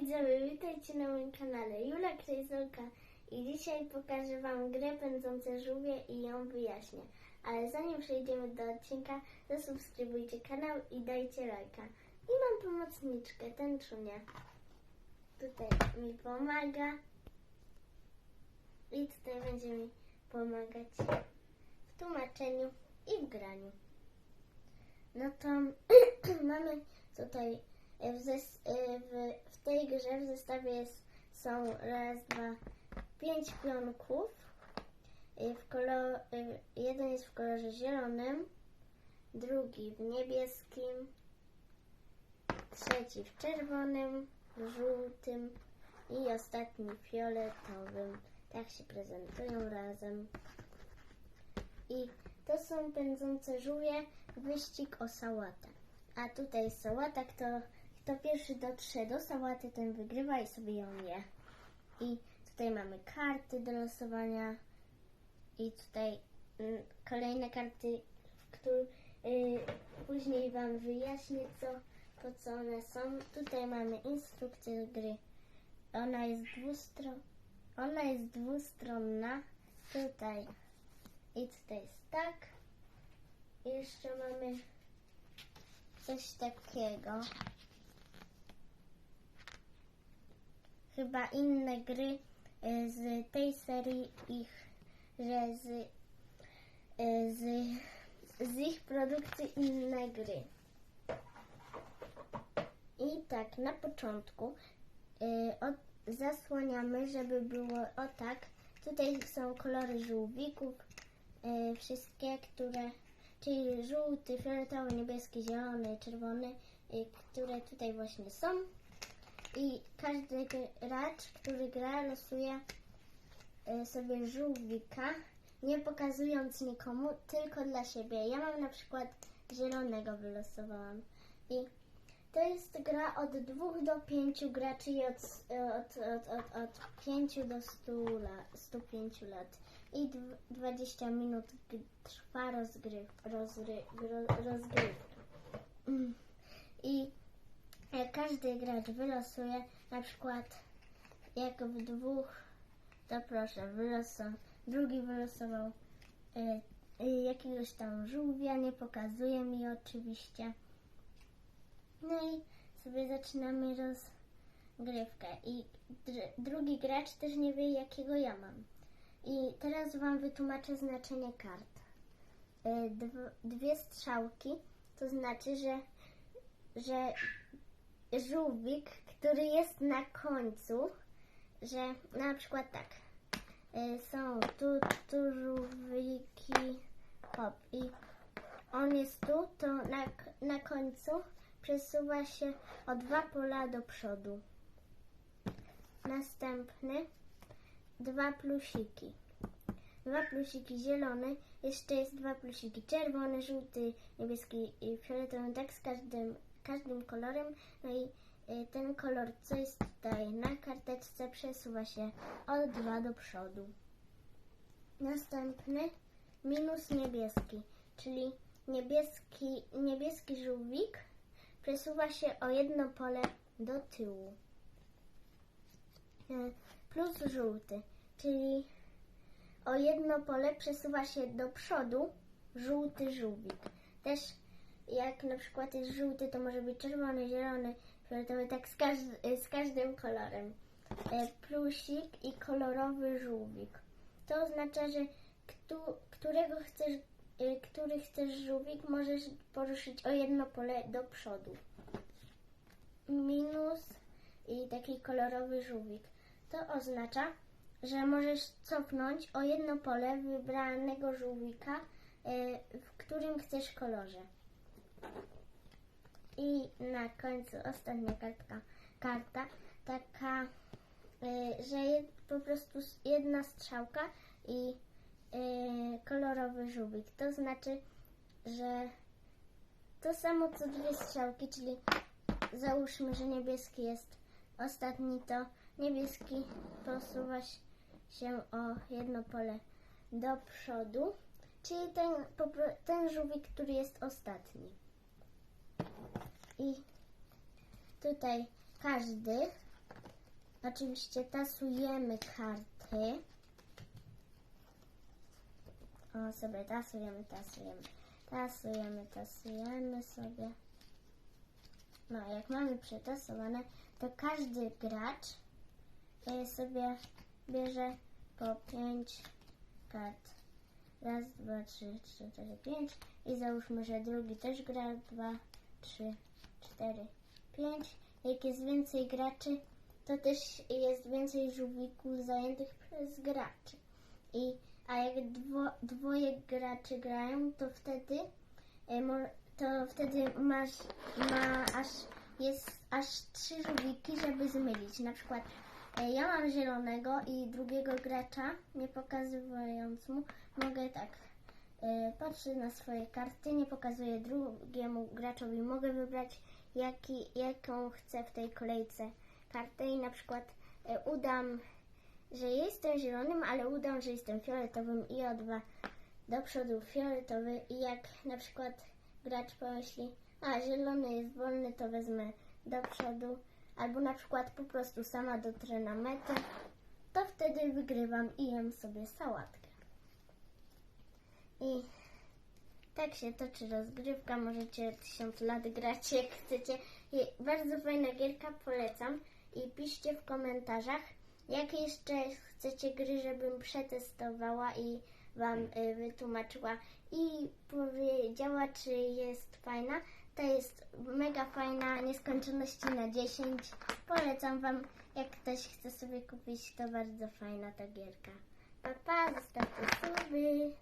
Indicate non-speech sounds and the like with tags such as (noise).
widzowie, witajcie na moim kanale Jula Krejzolka i dzisiaj pokażę Wam grę Pędzące Żółwie i ją wyjaśnię. Ale zanim przejdziemy do odcinka, zasubskrybujcie kanał i dajcie lajka. I mam pomocniczkę, tęczunia. Tutaj mi pomaga i tutaj będzie mi pomagać w tłumaczeniu i w graniu. No to (clears throat) mamy tutaj w, zes- e, w, w tej grze w zestawie jest, są raz, dwa, pięć pionków. E, W kolor, e, jeden jest w kolorze zielonym, drugi w niebieskim, trzeci w czerwonym, żółtym i ostatni fioletowym. Tak się prezentują razem. I to są pędzące żółwie, wyścig o sałatę. A tutaj sałata, kto, kto pierwszy dotrze do sałaty, ten wygrywa i sobie ją je. I tutaj mamy karty do losowania i tutaj mm, kolejne karty, w których później Wam wyjaśnię, co, po co one są. Tutaj mamy instrukcję gry. Ona jest dwustron, ona jest dwustronna. Tutaj i tutaj jest tak. I jeszcze mamy coś takiego. Chyba inne gry y, z tej serii ich, że z, y, z, z ich produkcji inne gry. I tak, na początku y, od, zasłaniamy, żeby było o tak. Tutaj są kolory żółwików, wszystkie, które, czyli żółty, fioletowy, niebieski, zielony, czerwony, które tutaj właśnie są. I każdy gracz, który gra, losuje y, sobie żółwika, nie pokazując nikomu, tylko dla siebie. Ja mam na przykład zielonego wylosowałam. I to jest gra od 2 do 5 graczy i od, od, od, od, od 5 do 100 lat, 105 lat. I dw- 20 minut trwa rozgryw, rozry, rozgrywka. Mm. I każdy gracz wylosuje, na przykład jak w dwóch, to proszę, wylosował, drugi wylosował y, jakiegoś tam żółwia, nie pokazuje mi oczywiście. No i sobie zaczynamy rozgrywkę. I dr- drugi gracz też nie wie, jakiego ja mam. I teraz Wam wytłumaczę znaczenie kart. Y, dw- dwie strzałki to znaczy, że, że żółwik, który jest na końcu, że na przykład tak, y, są tu, tu żółwiki, hop, i on jest tu, to na, na końcu przesuwa się o dwa pola do przodu. Następny, dwa plusiki. Dwa plusiki zielony, jeszcze jest dwa plusiki czerwony, żółty, niebieski i fioletowy, tak z każdym, każdym kolorem. No i y, ten kolor, co jest tutaj na karteczce, przesuwa się o dwa do przodu. Następny, minus niebieski, czyli niebieski, niebieski żółwik przesuwa się o jedno pole do tyłu. E, Plus żółty, czyli o jedno pole przesuwa się do przodu żółty żółwik. Też jak na przykład jest żółty, to może być czerwony, zielony, fioletowy, tak z, każd- z każdym kolorem. E, Plusik i kolorowy żółwik. To oznacza, że któ- którego chcesz, e, który chcesz żółwik, możesz poruszyć o jedno pole do przodu. Minus i taki kolorowy żółwik. To oznacza, że możesz cofnąć o jedno pole wybranego żółwika, e, w którym chcesz kolorze. I na końcu ostatnia kartka, karta taka, e, że po prostu jedna strzałka i e, kolorowy żółwik. To znaczy, że to samo co dwie strzałki, czyli załóżmy, że niebieski jest ostatni, to niebieski posuwa się- się o jedno pole do przodu, czyli ten, ten żółwik, który jest ostatni. I tutaj każdy Oczywiście tasujemy karty. O, sobie tasujemy, tasujemy, tasujemy, tasujemy sobie. No, jak mamy przetasowane, to każdy gracz sobie bierze po pięć kart. Raz, dwa, trzy, cztery, pięć. I załóżmy, że drugi też gra. Dwa, trzy, cztery, pięć. Jak jest więcej graczy, to też jest więcej żółwików zajętych przez graczy. I, a jak dwo, dwoje graczy grają, to wtedy e, to wtedy masz ma aż jest aż trzy żółwiki, żeby zmylić. Na przykład ja mam zielonego i drugiego gracza, nie pokazując mu, mogę tak e, patrzę na swoje karty, nie pokazuję drugiemu graczowi, mogę wybrać jaki, jaką chcę w tej kolejce kartę i na przykład e, udam, że jestem zielonym, ale udam, że jestem fioletowym i o dwa do przodu fioletowy i jak na przykład gracz pomyśli, a zielony jest wolny, to wezmę do przodu, albo na przykład po prostu sama dotrę na metę, to wtedy wygrywam i jem sobie sałatkę. I tak się toczy rozgrywka, możecie tysiąc lat grać jak chcecie. I bardzo fajna gierka, polecam. I piszcie w komentarzach, jakie jeszcze chcecie gry, żebym przetestowała i Wam y, wytłumaczyła i powiedziała, czy jest fajna. To jest mega fajna, nieskończoności na 10. Polecam Wam, jak ktoś chce sobie kupić, to bardzo fajna ta gierka. Pa, pa, zostawcie suby.